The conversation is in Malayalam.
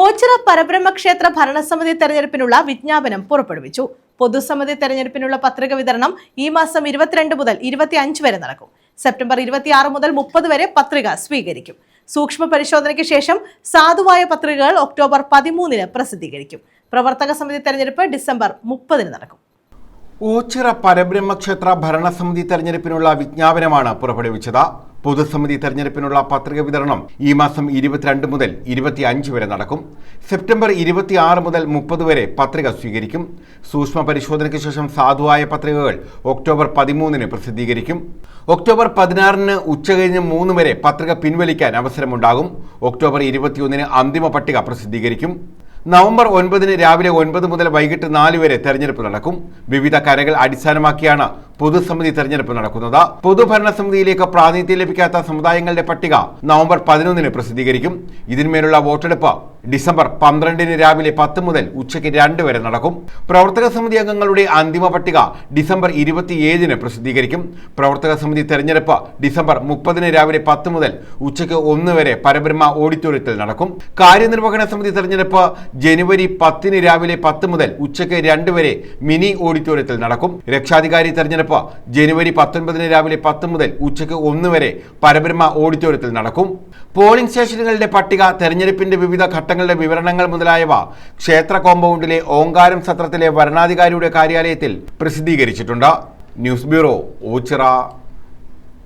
ഓച്ചിറ പരബ്രഹ്മക്ഷേത്ര ഭരണസമിതി തെരഞ്ഞെടുപ്പിനുള്ള വിജ്ഞാപനം പുറപ്പെടുവിച്ചു. പൊതുസമിതി തെരഞ്ഞെടുപ്പിനുള്ള പത്രിക വിതരണം ഈ മാസം ഇരുപത്തിരണ്ട് മുതൽ ഇരുപത്തി അഞ്ച് വരെ നടക്കും. സെപ്റ്റംബർ ഇരുപത്തിയാറ് മുതൽ മുപ്പത് വരെ പത്രിക സ്വീകരിക്കും. സൂക്ഷ്മ പരിശോധനയ്ക്ക് ശേഷം സാധുവായ പത്രികകൾ ഒക്ടോബർ പതിമൂന്നിന് പ്രസിദ്ധീകരിക്കും. പ്രവർത്തക സമിതി തെരഞ്ഞെടുപ്പ് ഡിസംബർ മുപ്പതിന് നടക്കും. ഓച്ചിറ പരബ്രഹ്മക്ഷേത്ര ഭരണസമിതി തെരഞ്ഞെടുപ്പിനുള്ള വിജ്ഞാപനമാണ് പുറപ്പെടുവിച്ചത്. പൊതുസമിതി തെരഞ്ഞെടുപ്പിനുള്ള പത്രിക വിതരണം ഈ മാസം ഇരുപത്തിരണ്ട് മുതൽ ഇരുപത്തി അഞ്ച് വരെ നടക്കും. സെപ്റ്റംബർ ഇരുപത്തിയാറ് മുതൽ മുപ്പത് വരെ പത്രിക സ്വീകരിക്കും. സൂക്ഷ്മ പരിശോധനയ്ക്ക് ശേഷം സാധുവായ പത്രികകൾ ഒക്ടോബർ പതിമൂന്നിന് പ്രസിദ്ധീകരിക്കും. ഒക്ടോബർ പതിനാറിന് ഉച്ചകഴിഞ്ഞ് മൂന്ന് വരെ പത്രിക പിൻവലിക്കാൻ അവസരമുണ്ടാകും. ഒക്ടോബർ ഇരുപത്തിയൊന്നിന് അന്തിമ പട്ടിക പ്രസിദ്ധീകരിക്കും. നവംബർ ഒൻപതിന് രാവിലെ ഒൻപത് മുതൽ വൈകിട്ട് നാല് വരെ തെരഞ്ഞെടുപ്പ് നടക്കും. വിവിധ കരകൾ അടിസ്ഥാനമാക്കിയാണ് പൊതുസമിതി തെരഞ്ഞെടുപ്പ് നടക്കുന്നത്. പൊതുഭരണ സമിതിയിലേക്ക് പ്രാതിനിധ്യം ലഭിക്കാത്ത സമുദായങ്ങളുടെ പട്ടിക നവംബർ പതിനൊന്നിന് പ്രസിദ്ധീകരിക്കും. ഇതിന്മേലുള്ള വോട്ടെടുപ്പ് ഡിസംബർ പന്ത്രണ്ടിന് രാവിലെ പത്ത് മുതൽ ഉച്ചയ്ക്ക് രണ്ട് വരെ നടക്കും. പ്രവർത്തക സമിതി അംഗങ്ങളുടെ അന്തിമ പട്ടിക ഡിസംബർ ഇരുപത്തിയേഴിന് പ്രസിദ്ധീകരിക്കും. പ്രവർത്തക സമിതി തെരഞ്ഞെടുപ്പ് ഡിസംബർ മുപ്പതിന് രാവിലെ പത്ത് മുതൽ ഉച്ചയ്ക്ക് ഒന്ന് വരെ പരബ്രഹ്മ ഓഡിറ്റോറിയത്തിൽ നടക്കും. കാര്യനിർവഹണ സമിതി തെരഞ്ഞെടുപ്പ് ജനുവരി പത്തിന് രാവിലെ പത്ത് മുതൽ ഉച്ചയ്ക്ക് രണ്ട് വരെ മിനി ഓഡിറ്റോറിയത്തിൽ നടക്കും. രക്ഷാധികാരി തെരഞ്ഞെടുപ്പ് ജനുവരി പത്തൊൻപതിന് രാവിലെ പത്ത് മുതൽ ഉച്ചയ്ക്ക് ഒന്ന് വരെ പരബ്രഹ്മ ഓഡിറ്റോറിയത്തിൽ നടക്കും. പോളിംഗ് സ്റ്റേഷനുകളുടെ പട്ടിക തെരഞ്ഞെടുപ്പിന്റെ വിവിധ ഘട്ടങ്ങളുടെ വിവരണങ്ങൾ മുതലായവ ക്ഷേത്ര കോമ്പൗണ്ടിലെ ഓങ്കാരം സത്രത്തിലെ വരണാധികാരിയുടെ കാര്യാലയത്തിൽ പ്രസിദ്ധീകരിച്ചിട്ടുണ്ട്. News bureau Ochira.